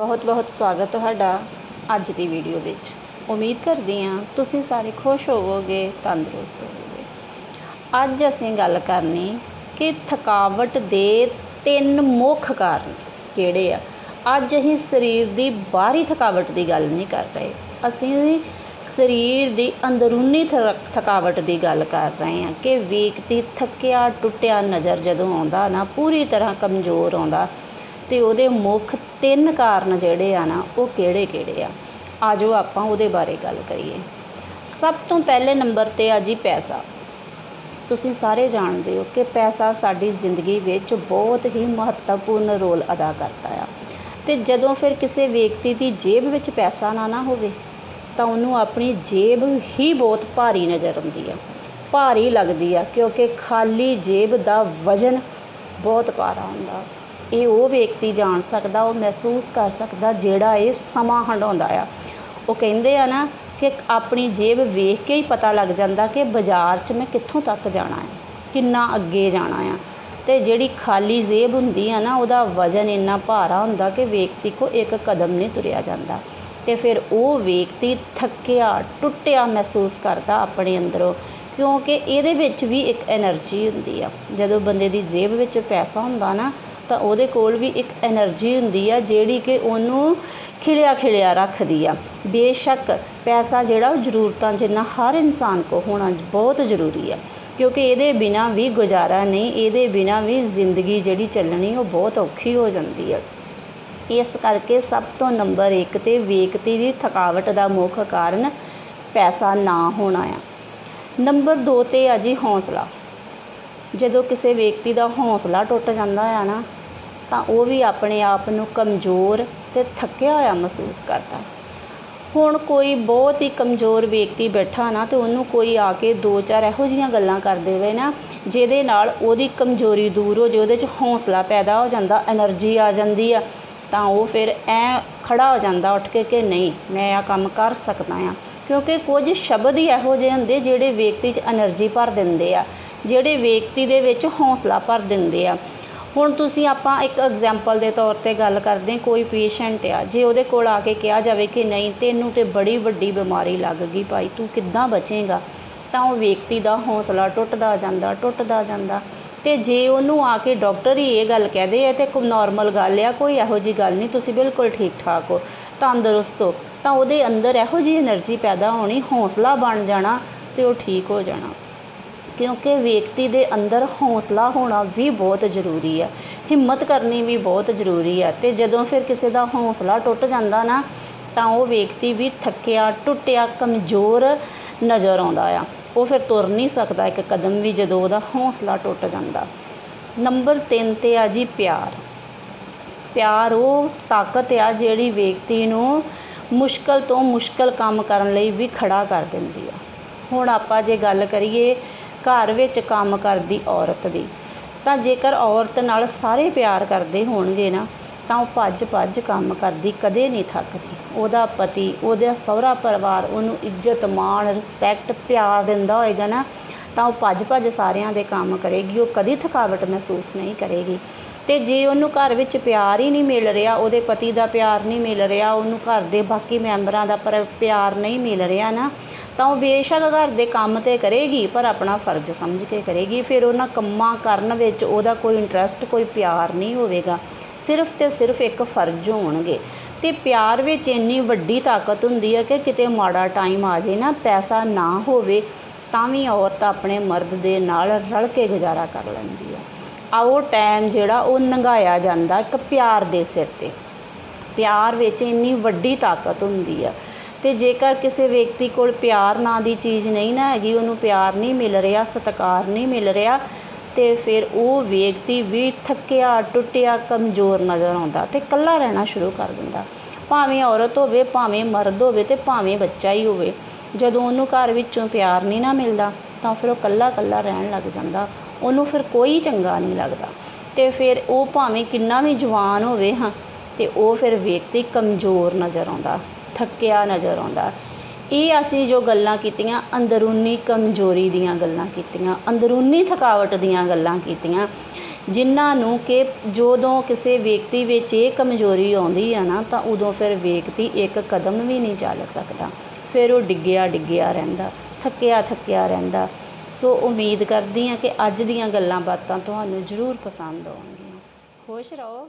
ਬਹੁਤ-ਬਹੁਤ ਸਵਾਗਤ ਤੁਹਾਡਾ ਅੱਜ ਦੀ ਵੀਡੀਓ ਵਿੱਚ। ਉਮੀਦ ਕਰਦੀ ਹਾਂ ਤੁਸੀਂ ਸਾਰੇ ਖੁਸ਼ ਹੋਵੋਗੇ, ਤੰਦਰੁਸਤ ਹੋਵੋਗੇ। ਅੱਜ ਅਸੀਂ ਗੱਲ ਕਰਨੀ ਕਿ ਥਕਾਵਟ ਦੇ ਤਿੰਨ ਮੁੱਖ ਕਾਰਨ ਕਿਹੜੇ ਆ? ਅੱਜ ਅਸੀਂ ਸਰੀਰ ਦੀ ਬਾਹਰੀ ਥਕਾਵਟ ਦੀ ਗੱਲ ਨਹੀਂ ਕਰ ਰਹੇ। ਅਸੀਂ ਸਰੀਰ ਦੀ ਅੰਦਰੂਨੀ ਥ- ਥਕਾਵਟ ਦੀ ਗੱਲ ਕਰ ਰਹੇ ਹਾਂ ਕਿ ਵਿਅਕਤੀ ਥੱਕਿਆ ਟੁੱਟਿਆ ਨਜ਼ਰ ਜਦੋਂ ਆਉਂਦਾ ਨਾ, ਪੂਰੀ ਤਰ੍ਹਾਂ ਕਮਜ਼ੋਰ ਆਉਂਦਾ ਤੇ ਉਹਦੇ ਮੁੱਖ ਤਿੰਨ ਕਾਰਨ ਜਿਹੜੇ ਆ ਨਾ, ਉਹ ਕਿਹੜੇ ਕਿਹੜੇ ਆ? ਆਜੋ ਆਪਾਂ ਉਹਦੇ ਬਾਰੇ ਗੱਲ ਕਰੀਏ। ਸਭ ਤੋਂ ਪਹਿਲੇ ਨੰਬਰ ਤੇ ਆ ਜੀ ਪੈਸਾ। ਤੁਸੀਂ ਸਾਰੇ ਜਾਣਦੇ ਹੋ ਕਿ ਪੈਸਾ ਸਾਡੀ ਜ਼ਿੰਦਗੀ ਵਿੱਚ ਬਹੁਤ ਹੀ ਮਹੱਤਵਪੂਰਨ ਰੋਲ ਅਦਾ ਕਰਦਾ ਆ। ਤੇ ਜਦੋਂ ਫਿਰ ਕਿਸੇ ਵਿਅਕਤੀ ਦੀ ਜੇਬ ਵਿੱਚ ਪੈਸਾ ਨਾ ਨਾ ਹੋਵੇ, ਤਾਂ ਉਹਨੂੰ ਆਪਣੀ ਜੇਬ ਹੀ ਬਹੁਤ ਭਾਰੀ ਨਜ਼ਰ ਆਉਂਦੀ ਆ। ਭਾਰੀ ਲੱਗਦੀ ਆ ਕਿਉਂਕਿ ਖਾਲੀ ਜੇਬ ਦਾ ਵਜ਼ਨ ਬਹੁਤ ਭਾਰਾ ਹੁੰਦਾ। ਇਹ ਉਹ ਵਿਅਕਤੀ ਜਾਣ ਸਕਦਾ, ਉਹ ਮਹਿਸੂਸ ਕਰ ਸਕਦਾ ਜਿਹੜਾ ਇਹ ਸਮਾਂ ਹੰਡਾਉਂਦਾ ਆ। ਉਹ ਕਹਿੰਦੇ ਆ ਨਾ ਕਿ ਆਪਣੀ ਜੇਬ ਵੇਖ ਕੇ ਹੀ ਪਤਾ ਲੱਗ ਜਾਂਦਾ ਕਿ ਬਾਜ਼ਾਰ 'ਚ ਮੈਂ ਕਿੱਥੋਂ ਤੱਕ ਜਾਣਾ ਹੈ, ਕਿੰਨਾ ਅੱਗੇ ਜਾਣਾ ਆ। ਤੇ ਜਿਹੜੀ ਖਾਲੀ ਜੇਬ ਹੁੰਦੀ ਆ ਨਾ, ਉਹਦਾ ਵਜ਼ਨ ਇੰਨਾ ਭਾਰਾ ਹੁੰਦਾ ਕਿ ਵਿਅਕਤੀ ਕੋ ਇੱਕ ਕਦਮ ਨਹੀਂ ਤੁਰਿਆ ਜਾਂਦਾ। ਤੇ ਫਿਰ ਉਹ ਵਿਅਕਤੀ ਥੱਕਿਆ, ਟੁੱਟਿਆ ਮਹਿਸੂਸ ਕਰਦਾ ਆਪਣੇ ਅੰਦਰੋਂ, ਕਿਉਂਕਿ ਇਹਦੇ ਵਿੱਚ ਵੀ ਇੱਕ એનર્ਜੀ ਹੁੰਦੀ ਆ। ਜਦੋਂ ਬੰਦੇ ਦੀ ਜੇਬ ਵਿੱਚ ਪੈਸਾ ਹੁੰਦਾ ਨਾ ਤਾਂ ਉਹਦੇ ਕੋਲ ਵੀ ਇੱਕ ਐਨਰਜੀ ਹੁੰਦੀ ਆ, ਜਿਹੜੀ ਕਿ ਉਹਨੂੰ ਖਿੜਿਆ ਖਿਲਿਆ ਰੱਖਦੀ ਆ। ਬੇਸ਼ੱਕ ਪੈਸਾ ਜਿਹੜਾ ਉਹ ਜ਼ਰੂਰਤਾਂ ਜਿੰਨਾ ਹਰ ਇਨਸਾਨ ਕੋ ਹੋਣਾ ਬਹੁਤ ਜ਼ਰੂਰੀ ਆ, ਕਿਉਂਕਿ ਇਹਦੇ ਬਿਨਾ ਵੀ ਗੁਜ਼ਾਰਾ ਨਹੀਂ, ਇਹਦੇ ਬਿਨਾ ਵੀ ਜ਼ਿੰਦਗੀ ਜਿਹੜੀ ਚੱਲਣੀ ਉਹ ਬਹੁਤ ਔਖੀ ਹੋ ਜਾਂਦੀ ਆ। ਇਸ ਕਰਕੇ ਸਭ ਤੋਂ ਨੰਬਰ 1 ਤੇ ਵਿਅਕਤੀ ਦੀ ਥਕਾਵਟ ਦਾ ਮੁੱਖ ਕਾਰਨ ਪੈਸਾ ਨਾ ਹੋਣਾ ਆ। ਨੰਬਰ 2 ਤੇ ਆ ਜੀ ਹੌਸਲਾ। ਜਦੋਂ ਕਿਸੇ ਵਿਅਕਤੀ ਦਾ ਹੌਸਲਾ ਟੁੱਟ ਜਾਂਦਾ ਆ ਨਾ ਤਾਂ ਉਹ ਵੀ ਆਪਣੇ ਆਪ ਨੂੰ ਕਮਜ਼ੋਰ ਤੇ ਥੱਕਿਆ ਹੋਇਆ ਮਹਿਸੂਸ ਕਰਦਾ। ਹੁਣ ਕੋਈ ਬਹੁਤ ਹੀ ਕਮਜ਼ੋਰ ਵਿਅਕਤੀ ਬੈਠਾ ਨਾ ਤੇ ਉਹਨੂੰ ਕੋਈ ਆ ਕੇ ਦੋ ਚਾਰ ਇਹੋ ਜਿਹੀਆਂ ਗੱਲਾਂ ਕਰ ਦੇਵੇ ਨਾ, ਜਿਹਦੇ ਨਾਲ ਉਹਦੀ ਕਮਜ਼ੋਰੀ ਦੂਰ ਹੋ ਜੇ ਉਹਦੇ 'ਚ ਹੌਸਲਾ ਪੈਦਾ ਹੋ ਜਾਂਦਾ એનર્ਜੀ ਆ ਜਾਂਦੀ ਆ, ਤਾਂ ਉਹ ਫਿਰ ਐ ਖੜਾ ਹੋ ਜਾਂਦਾ ਉੱਠ ਕੇ ਕਿ ਨਹੀਂ, ਮੈਂ ਆ ਕੰਮ ਕਰ ਸਕਦਾ ਆ। ਕਿਉਂਕਿ ਕੁਝ ਸ਼ਬਦ ਹੀ ਇਹੋ ਜਿਹੇ ਹੁੰਦੇ ਜਿਹੜੇ ਵਿਅਕਤੀ 'ਚ એનર્ਜੀ ਭਰ ਦਿੰਦੇ ਆ, ਜਿਹੜੇ ਵਿਅਕਤੀ ਦੇ ਵਿੱਚ ਹੌਸਲਾ ਭਰ ਦਿੰਦੇ ਆ। ਹੁਣ ਤੁਸੀਂ ਆਪਾਂ ਇੱਕ ਐਗਜ਼ਾਮਪਲ ਦੇ ਤੌਰ ਤੇ ਗੱਲ ਕਰਦੇ ਕੋਈ ਪੇਸ਼ੈਂਟ ਆ, ਜੇ ਉਹਦੇ ਕੋਲ ਆ ਕੇ ਕਿਹਾ ਜਾਵੇ ਕਿ ਨਹੀਂ, ਤੈਨੂੰ ਤੇ ਬੜੀ ਵੱਡੀ ਬਿਮਾਰੀ ਲੱਗ ਗਈ ਭਾਈ, ਤੂੰ ਕਿੱਦਾਂ ਬਚੇਗਾ? ਤਾਂ ਉਹ ਵਿਅਕਤੀ ਦਾ ਹੌਸਲਾ ਟੁੱਟਦਾ ਜਾਂਦਾ ਟੁੱਟਦਾ ਜਾਂਦਾ। ਤੇ ਜੇ ਉਹਨੂੰ ਆ ਕੇ ਡਾਕਟਰ ਹੀ ਇਹ ਗੱਲ ਕਹਿ ਕਹਦੇ ਆ ਤੇ ਕੋਈ ਨਾਰਮਲ ਗੱਲ ਆ, ਕੋਈ ਇਹੋ ਜੀ ਗੱਲ ਨਹੀਂ, ਤੁਸੀਂ ਬਿਲਕੁਲ ਠੀਕ ਠਾਕ ਹੋ, ਤੰਦਰੁਸਤ ਹੋ, ਤਾਂ ਉਹਦੇ ਅੰਦਰ ਇਹੋ ਜੀ એનર્ਜੀ ਪੈਦਾ ਹੋਣੀ, ਹੌਸਲਾ ਬਣ ਜਾਣਾ ਤੇ ਉਹ ਠੀਕ ਹੋ ਜਾਣਾ। ਕਿਉਂਕਿ ਵਿਅਕਤੀ ਦੇ ਅੰਦਰ ਹੌਸਲਾ ਹੋਣਾ ਵੀ ਬਹੁਤ ਜ਼ਰੂਰੀ ਹੈ ਹਿੰਮਤ ਕਰਨੀ ਵੀ ਬਹੁਤ ਜ਼ਰੂਰੀ ਹੈ ਅਤੇ ਜਦੋਂ ਫਿਰ ਕਿਸੇ ਦਾ ਹੌਸਲਾ ਟੁੱਟ ਜਾਂਦਾ ਨਾ, ਤਾਂ ਉਹ ਵਿਅਕਤੀ ਵੀ ਥੱਕਿਆ, ਟੁੱਟਿਆ, ਕਮਜ਼ੋਰ ਨਜ਼ਰ ਆਉਂਦਾ ਆ। ਉਹ ਫਿਰ ਤੁਰ ਨਹੀਂ ਸਕਦਾ, ਇੱਕ ਕਦਮ ਵੀ ਜਦੋਂ ਉਹਦਾ ਹੌਸਲਾ ਟੁੱਟ ਜਾਂਦਾ। ਨੰਬਰ 3 ਤੇ ਆ ਜੀ ਪਿਆਰ। ਪਿਆਰ ਉਹ ਤਾਕਤ ਆ ਜਿਹੜੀ ਵਿਅਕਤੀ ਨੂੰ ਮੁਸ਼ਕਲ ਤੋਂ ਮੁਸ਼ਕਲ ਕੰਮ ਕਰਨ ਲਈ ਵੀ ਖੜਾ ਕਰ ਦਿੰਦੀ ਆ। ਹੁਣ ਆਪਾਂ ਜੇ ਗੱਲ ਕਰੀਏ ਘਰ ਵਿੱਚ ਕੰਮ ਕਰਦੀ ਔਰਤ ਦੀ। ਤਾਂ ਜੇਕਰ ਔਰਤ ਨਾਲ ਸਾਰੇ ਪਿਆਰ ਕਰਦੇ ਹੋਣਗੇ ਨਾ, ਤਾਂ ਉਹ ਭੱਜ ਭੱਜ ਕੰਮ ਕਰਦੀ, ਕਦੇ ਨਹੀਂ ਥੱਕਦੀ। ਉਹਦਾ ਪਤੀ, ਉਹਦਾ ਸਹੁਰਾ ਪਰਿਵਾਰ ਉਹਨੂੰ ਇੱਜ਼ਤ, ਮਾਣ ਰਿਸਪੈਕਟ ਪਿਆਰ ਦਿੰਦਾ ਹੋਏਗਾ ਨਾ, ਤਾਂ ਉਹ ਭੱਜ ਭੱਜ ਸਾਰਿਆਂ ਦੇ ਕੰਮ ਕਰੇਗੀ। ਉਹ ਕਦੀ ਥਕਾਵਟ ਮਹਿਸੂਸ ਨਹੀਂ ਕਰੇਗੀ। ਤੇ ਜੇ ਉਹਨੂੰ ਘਰ ਵਿੱਚ ਪਿਆਰ ਹੀ ਨਹੀਂ ਮਿਲ ਰਿਹਾ, ਉਹਦੇ ਪਤੀ ਦਾ ਪਿਆਰ ਨਹੀਂ ਮਿਲ ਰਿਹਾ, ਉਹਨੂੰ ਘਰ ਦੇ ਬਾਕੀ ਮੈਂਬਰਾਂ ਦਾ ਪਰ ਪਿਆਰ ਨਹੀਂ ਮਿਲ ਰਿਹਾ ਨਾ, ਤਾਂ ਉਹ ਬੇਸ਼ੱਕ ਘਰ ਦੇ ਕੰਮ ਤੇ ਕਰੇਗੀ, ਪਰ ਆਪਣਾ ਫਰਜ਼ ਸਮਝ ਕੇ ਕਰੇਗੀ। ਫਿਰ ਉਹਨਾਂ ਕੰਮਾਂ ਕਰਨ ਵਿੱਚ ਉਹਦਾ ਕੋਈ ਇੰਟਰਸਟ ਕੋਈ ਪਿਆਰ ਨਹੀਂ ਹੋਵੇਗਾ। ਸਿਰਫ ਤੇ ਸਿਰਫ ਇੱਕ ਫਰਜ਼ ਹੋਣਗੇ। ਤੇ ਪਿਆਰ ਵਿੱਚ ਇੰਨੀ ਵੱਡੀ ਤਾਕਤ ਹੁੰਦੀ ਹੈ ਕਿ ਕਿਤੇ ਮਾੜਾ ਟਾਈਮ ਆ ਜੇ ਨਾ, ਪੈਸਾ ਨਾ ਹੋਵੇ, ਤਾਂ ਵੀ ਔਰਤ ਆਪਣੇ ਮਰਦ ਦੇ ਨਾਲ ਰਲ ਕੇ ਗੁਜ਼ਾਰਾ ਕਰ ਲੈਂਦੀ ਹੈ। ਆ ਉਹ ਟਾਈਮ ਜਿਹੜਾ ਉਹ ਨੰਗਾਇਆ ਜਾਂਦਾ ਇੱਕ ਪਿਆਰ ਦੇ ਸਿਰ ਤੇ। ਪਿਆਰ ਵਿੱਚ ਇੰਨੀ ਵੱਡੀ ਤਾਕਤ ਹੁੰਦੀ ਆ। ਤੇ ਜੇਕਰ ਕਿਸੇ ਵਿਅਕਤੀ ਕੋਲ ਪਿਆਰ ਨਾਂ ਦੀ ਚੀਜ਼ ਨਹੀਂ ਨਾ ਹੈਗੀ, ਉਹਨੂੰ ਪਿਆਰ ਨਹੀਂ ਮਿਲ ਰਿਹਾ, ਸਤਿਕਾਰ ਨਹੀਂ ਮਿਲ ਰਿਹਾ, ਤੇ ਫਿਰ ਉਹ ਵਿਅਕਤੀ ਵੀ ਥੱਕਿਆ, ਟੁੱਟਿਆ, ਕਮਜ਼ੋਰ ਨਜ਼ਰ ਆਉਂਦਾ ਤੇ ਇਕੱਲਾ ਰਹਿਣਾ ਸ਼ੁਰੂ ਕਰ ਦਿੰਦਾ। ਭਾਵੇਂ ਔਰਤ ਹੋਵੇ, ਭਾਵੇਂ ਮਰਦ ਹੋਵੇ ਤੇ ਭਾਵੇਂ ਬੱਚਾ ਹੀ ਹੋਵੇ, ਜਦੋਂ ਉਹਨੂੰ ਘਰ ਵਿੱਚੋਂ ਪਿਆਰ ਨਹੀਂ ਨਾ ਮਿਲਦਾ, ਤਾਂ ਫਿਰ ਉਹ ਇਕੱਲਾ ਇਕੱਲਾ ਰਹਿਣ ਲੱਗ ਜਾਂਦਾ। ਉਹਨੂੰ ਫਿਰ ਕੋਈ ਚੰਗਾ ਨਹੀਂ ਲੱਗਦਾ। ਤੇ ਫਿਰ ਉਹ ਭਾਵੇਂ ਕਿੰਨਾ ਵੀ ਜਵਾਨ ਹੋਵੇ ਹਾਂ, ਤੇ ਉਹ ਫਿਰ ਵਿਅਕਤੀ ਕਮਜ਼ੋਰ ਨਜ਼ਰ ਆਉਂਦਾ, ਥੱਕਿਆ ਨਜ਼ਰ ਆਉਂਦਾ। ਇਹ ਅਸੀਂ ਜੋ ਗੱਲਾਂ ਕੀਤੀਆਂ, ਅੰਦਰੂਨੀ ਕਮਜ਼ੋਰੀ ਦੀਆਂ ਗੱਲਾਂ ਕੀਤੀਆਂ, ਅੰਦਰੂਨੀ ਥਕਾਵਟ ਦੀਆਂ ਗੱਲਾਂ ਕੀਤੀਆਂ, ਜਿਨ੍ਹਾਂ ਨੂੰ ਕਿ ਜਦੋਂ ਕਿਸੇ ਵਿਅਕਤੀ ਵਿੱਚ ਇਹ ਕਮਜ਼ੋਰੀ ਆਉਂਦੀ ਆ ਨਾ, ਤਾਂ ਉਦੋਂ ਫਿਰ ਵਿਅਕਤੀ ਇੱਕ ਕਦਮ ਵੀ ਨਹੀਂ ਚੱਲ ਸਕਦਾ। ਫਿਰ ਉਹ ਡਿੱਗਿਆ ਡਿੱਗਿਆ ਰਹਿੰਦਾ ਥੱਕਿਆ ਥੱਕਿਆ ਰਹਿੰਦਾ। ਸੋ ਉਮੀਦ ਕਰਦੀ ਹਾਂ ਕਿ ਅੱਜ ਦੀਆਂ ਗੱਲਾਂ ਬਾਤਾਂ ਤੁਹਾਨੂੰ ਜ਼ਰੂਰ ਪਸੰਦ ਆਉਣਗੀਆਂ। ਖੁਸ਼ ਰਹੋ।